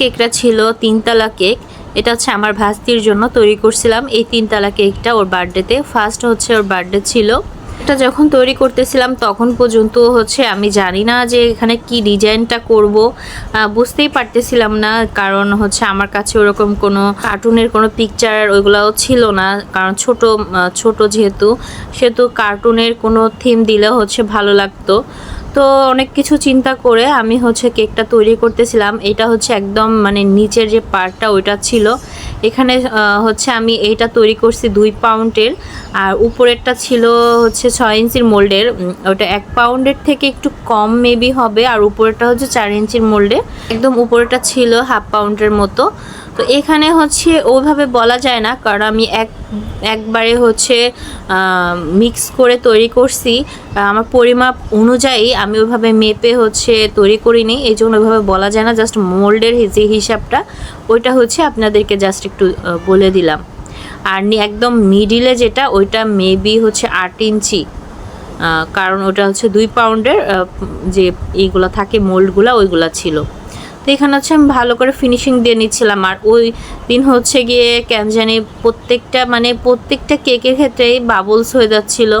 কেকটা ছিল তিনতলা কেক। এটা হচ্ছে আমার ভাস্তির জন্য তৈরি করছিলাম। এই তিনতলা কেকটা ওর বার্থডেতে। ফার্স্ট হচ্ছে ওর বার্থডে ছিল। এটা যখন তৈরি করতেছিলাম, তখন পর্যন্ত হচ্ছে আমি জানি না যে এখানে কি ডিজাইনটা করব। বুঝতেই পারতেছিলাম না। কারণ হচ্ছে আমার কাছে ওরকম কোনো কার্টুনের কোনো পিকচার ওইগুলাও ছিল না। কারণ ছোট ছোট যেহেতু, সেহেতু কার্টুনের কোনো থিম দিলে হচ্ছে ভালো লাগতো। তো অনেক কিছু চিন্তা করে আমি হচ্ছে কেকটা তৈরি করতেছিলাম। এটা হচ্ছে একদম মানে নিচের যে পার্টটা ওইটা ছিল। এখানে হচ্ছে আমি এইটা তৈরি করছি দুই পাউন্ডের। আর উপরেরটা ছিল হচ্ছে ছয় ইঞ্চির মোল্ডের। ওটা এক পাউন্ডের থেকে একটু কম মেবি হবে। আর উপরেরটা হচ্ছে চার ইঞ্চির মোল্ডে। একদম উপরেরটা ছিল হাফ পাউন্ডের মতো। তো এখানে হচ্ছে ওইভাবে বলা যায় না, কারণ আমি এক, একবারে হচ্ছে মিক্স করে তৈরি করছি। আমার পরিমাপ অনুযায়ী আমি ওইভাবে মেপে হচ্ছে তৈরি করিনি, এই জন্য ওইভাবে বলা যায় না জাস্ট মোল্ডের যে হিসাবটা, ওইটা হচ্ছে আপনাদেরকে জাস্ট একটু বলে দিলাম। আর একদম মিডিলে যেটা, ওইটা মেবি হচ্ছে আট ইঞ্চি। কারণ ওটা হচ্ছে দুই পাউন্ডের যে এইগুলো থাকে মোল্ডগুলো ওইগুলো ছিল। তো এখানে হচ্ছে আমি ভালো করে ফিনিশিং দিয়ে নিচ্ছিলাম। আর ওই দিন হচ্ছে গিয়ে কেন জানি প্রত্যেকটা মানে প্রত্যেকটা কেকের ক্ষেত্রেই বাবলস হয়ে যাচ্ছিল।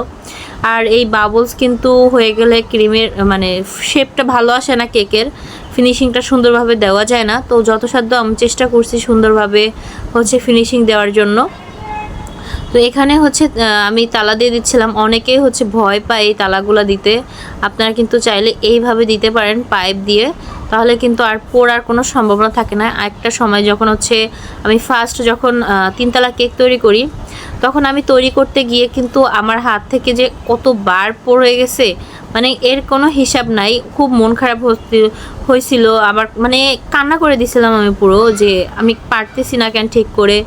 আর এই বাবলস কিন্তু হয়ে গেলে ক্রিমের মানে শেপটা ভালো আসে না কেকের। ফিনিশিংটা সুন্দরভাবে দেওয়া যায় না। তো যথাসাধ্য আমি চেষ্টা করছি সুন্দরভাবে হচ্ছে ফিনিশিং দেওয়ার জন্য। তো এখানে হচ্ছে আমি তালা দিয়ে দিচ্ছিলাম। অনেকেই হচ্ছে ভয় পায় এই তালাগুলো দিতে। আপনারা কিন্তু চাইলে এইভাবে দিতে পারেন পাইপ দিয়ে। তাহলে কিন্তু আর পড়ার কোনো সম্ভাবনা থাকে না। একটা সময় যখন হচ্ছে আমি ফার্স্ট যখন তিনতলা কেক তৈরি করি, তখন আমি তৈরি করতে গিয়ে কিন্তু আমার হাত থেকে যে কত বার পড়ে গেছে মানে এর কোনো হিসাব নাই। খুব মন খারাপ হয়েছিল। আবার মানে কান্না করে দিছিলাম আমি পুরো যে আমি পারতেছি না কেন ঠিক করে।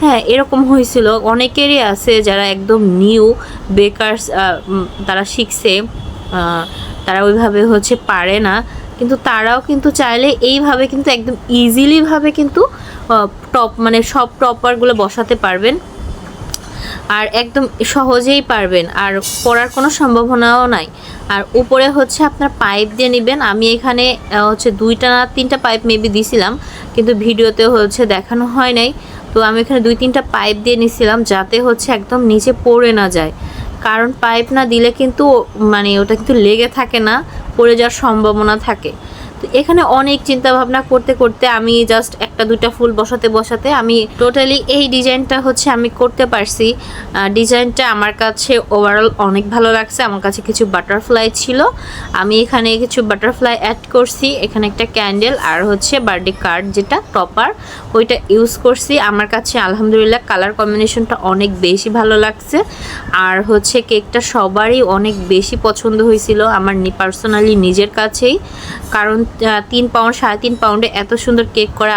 হ্যাঁ এরকম হয়েছিল। অনেকেরই আছে যারা একদম নিউ বেকার্স তারা শিখছে। তারা ওইভাবে হচ্ছে পারে না। কিন্তু তারাও কিন্তু চাইলে এইভাবে কিন্তু একদম ইজিলিভাবে কিন্তু টপ মানে সব টপারগুলো বসাতে পারবেন। আর একদম সহজেই পারবেন, আর পড়ার কোনো সম্ভাবনাও নাই। আর উপরে হচ্ছে আপনার পাইপ দিয়ে নেবেন। আমি এখানে হচ্ছে দুইটা না তিনটা পাইপ মেবি দিছিলাম, কিন্তু ভিডিওতে হচ্ছে দেখানো হয় নাই। তো আমি এখানে দুই তিনটা পাইপ দিয়ে নিছিলাম, যাতে হচ্ছে একদম নিচে পড়ে না যায়। কারণ পাইপ না দিলে কিন্তু মানে ওটা কিন্তু লেগে থাকে না, পড়ে যাওয়ার সম্ভাবনা থাকে। এখানে অনেক চিন্তা ভাবনা করতে করতে আমি জাস্ট একটা দুটা ফুল বসাতে বসাতে আমি টোটালি এই ডিজাইনটা হচ্ছে আমি করতে পারছি। ডিজাইনটা আমার কাছে ওভারঅল অনেক ভালো লাগছে। আমার কাছে কিছু বাটারফ্লাই ছিল। আমি এখানে কিছু বাটারফ্লাই অ্যাড করছি। এখানে একটা ক্যান্ডেল আর হচ্ছে বার্থডে কার্ড যেটা টপার ওইটা ইউজ করছি। আমার কাছে আলহামদুলিল্লাহ কালার কম্বিনেশনটা অনেক বেশি ভালো লাগছে। আর হচ্ছে কেকটা সবারই অনেক বেশি পছন্দ হয়েছিল। আমার পার্সোনালি নিজের কাছেই। কারণ তিন পাউন্ড সাড়ে তিন পাউন্ডে এত সুন্দর কেক করা